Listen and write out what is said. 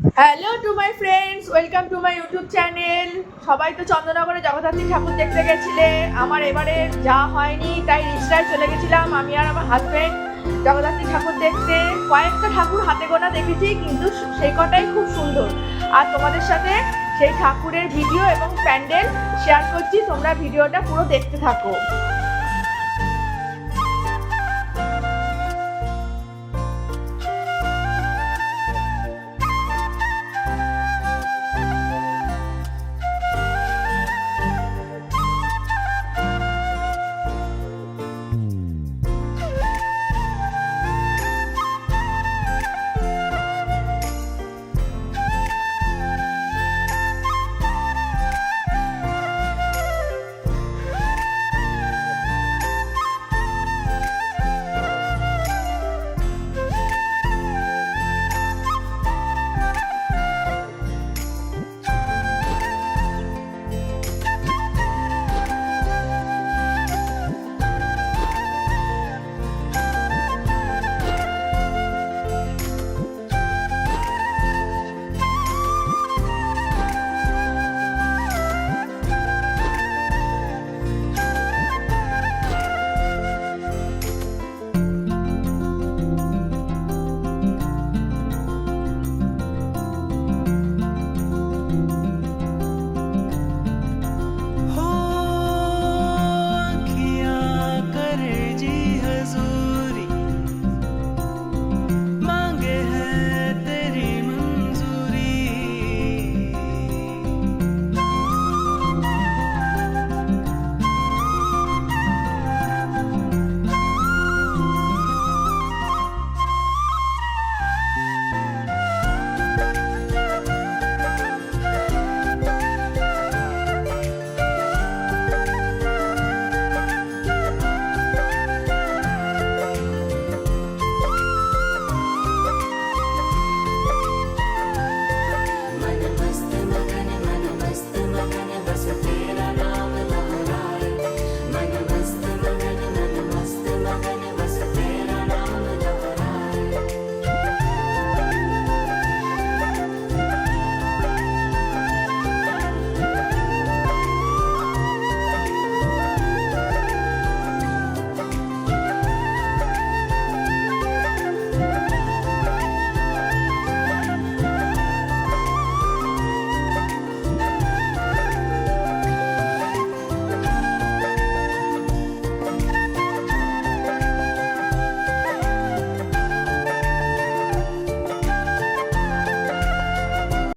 Hello to my friends welcome to my YouTube channel সবাই তো চন্দ্রনগরে জগদ্ধাত্রী ঠাকুর দেখতে গেছিলে। আমার এবারে যা হয়নি, তাই রিক্সায় চলে গেছিলাম। আমি আর আমার হাজব্যান্ড জগদ্ধাত্রী ঠাকুর দেখতে। কয়েকটা ঠাকুর হাতে গোনা দেখেছি, কিন্তু সেই কটাই খুব সুন্দর। আর তোমাদের সাথে সেই ঠাকুরের ভিডিও এবং প্যান্ডেল শেয়ার করছি। তোমরা ভিডিওটা পুরো দেখতে থাকো।